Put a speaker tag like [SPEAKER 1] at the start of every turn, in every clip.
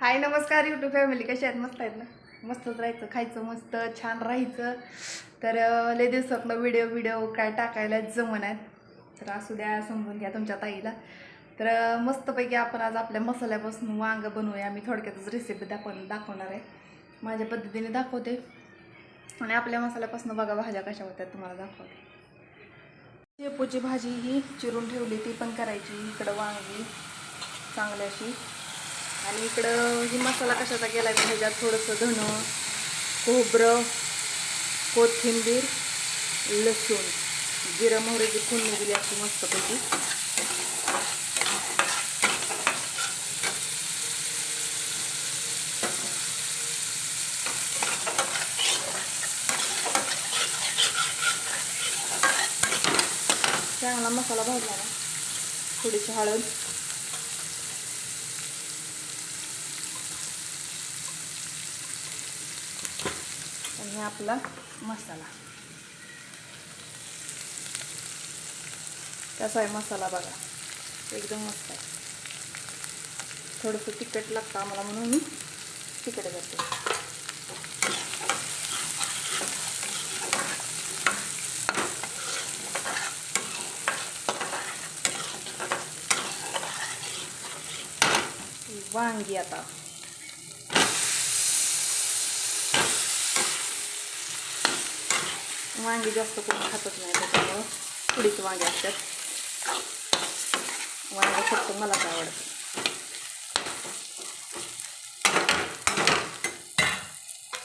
[SPEAKER 1] हाय नमस्कार YouTube family कशा आहेत? मस्त आहेत ना? मस्तच राहायचं खायचं मस्त छान राहायचं. तर लय दिवसातलं व्हिडिओ व्हिडिओ काय टाकायला जमन आहेत. तर असू द्या समजून घ्या तुमच्या ताईला. तर मस्तपैकी आपण आज आपल्या मसाल्यापासून वांग बनवूया. मी थोडक्यातच रेसिपी दाखव दाखवणार आहे. माझ्या पद्धतीने दाखवते. आणि आपल्या मसाल्यापासून बघा भाज्या कशा होत्या तुम्हाला दाखवते. शेपूची भाजी ही चिरून ठेवली ती पण करायची. इकडं वांगी चांगल्याशी अशी. आणि इकडं ही मसाला कशाचा केला की ह्याच्यात थोडंसं धनं खोबरं कोथिंबीर लसूण. जिरं मोहरीची फोडणी दिली अशी मस्तपैकी. चांगला मसाला भाजला ना थोडीशी हळद. आणि आपला मसाला. कसा आहे मसाला बघा. एकदम मस्त आहे. थोडंसं तिखट लागतं आम्हाला म्हणून मी तिखट करते वांगी आता. वांगी जास्त कोणी खातच नाही त्याच्यामुळं थोडीच वांगी असतात. वांगी फक्त मलाच आवडतं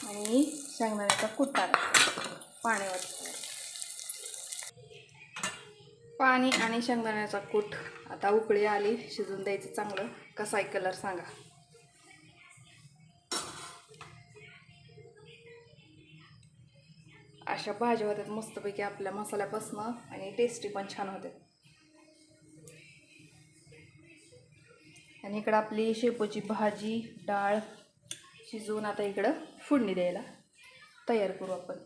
[SPEAKER 1] आणि शेंगदाण्याचा कुटार टाकायचा पाण्यावर. पाणी आणि शेंगदाण्याचा कूट आता उकळी आली शिजून द्यायचं चांगलं. कसा आहे कलर सांगा. अशा भाज्या होतात मस्तपैकी आपल्या मसाल्यापासनं आणि टेस्टी पण छान होते आणि इकडं आपली शेपूची भाजी डाळ शिजवून आता इकडं फोडणी द्यायला तयार करू आपण.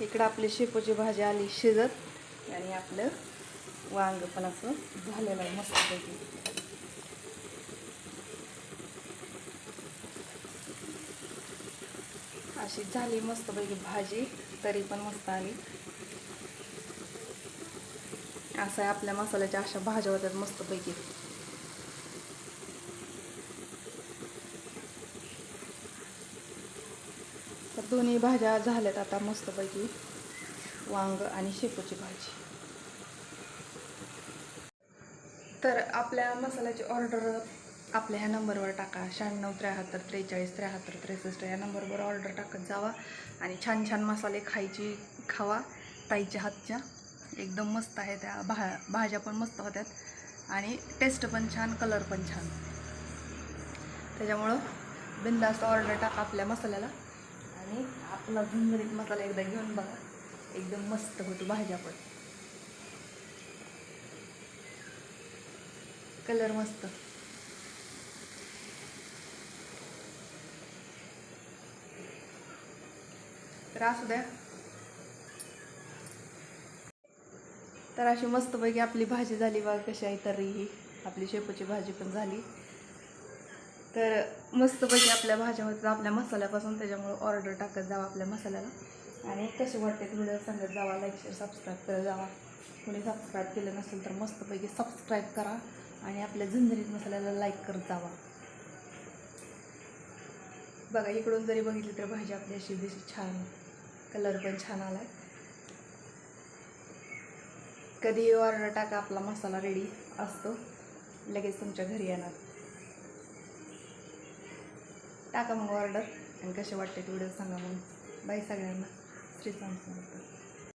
[SPEAKER 1] इकडं आपली शेपूची भाजी आली शिजत आणि आपलं वांग पण असं झालेलं आहे मस्तपैकी. अशी झाली मस्तपैकी भाजी तरी पण मस्त आली. असं आहे आपल्या मसाल्याच्या अशा भाज्या होत्या मस्तपैकी. दोन्ही भाज्या झाल्यात आता मस्तपैकी. वांग आणि शेपूची भाजी. तर आपल्या मसाल्याची ऑर्डर आपल्या ह्या नंबरवर टाका. शहाण्णव त्र्याहत्तर त्रेचाळीस त्र्याहत्तर त्रेसष्ट या नंबरवर ऑर्डर टाकत जावा. आणि छान छान मसाले खायची खावा. ताईच्या हातच्या. एकदम मस्त आहे त्या भा भाज्या पण मस्त होत्यात. आणि टेस्ट पण छान कलर पण छान. त्याच्यामुळं बिंदास्त ऑर्डर टाका आपल्या मसाल्याला. आणि आपला झुंजरीत मसाला एकदा घेऊन बघा. एकदम मस्त होतो भाज्या पण. कलर मस्त. तर असू द्या. तर अशी मस्तपैकी आपली भाजी झाली बघा कशी आहे तरी. ही आपली शेपूची भाजी पण झाली. तर मस्तपैकी आपल्या भाज्या होतात आपल्या मसाल्यापासून त्याच्यामुळे ऑर्डर टाकत जावा आपल्या मसाल्याला. आणि कसे वाटते व्हिडिओ सांगत जावा लाईक शेअर सबस्क्राईब करत जावा. कोणी सबस्क्राईब केलं नसेल तर मस्तपैकी सबस्क्राईब करा आणि आपल्या झंझरीत मसाल्याला लाईक करत जावा. बघा इकडून जरी बघितली तर भाजी आपली अशी दिसली छान कलर पण छान आला कधीही ऑर्डर टाका आपला मसाला रेडी असतो. लगेच तुमच्या घरी येणार. टाका मग ऑर्डर आणि कसे वाटते व्हिडिओ सांगा मग. बाई सगळ्यांना. श्री स्वामी समर्थ.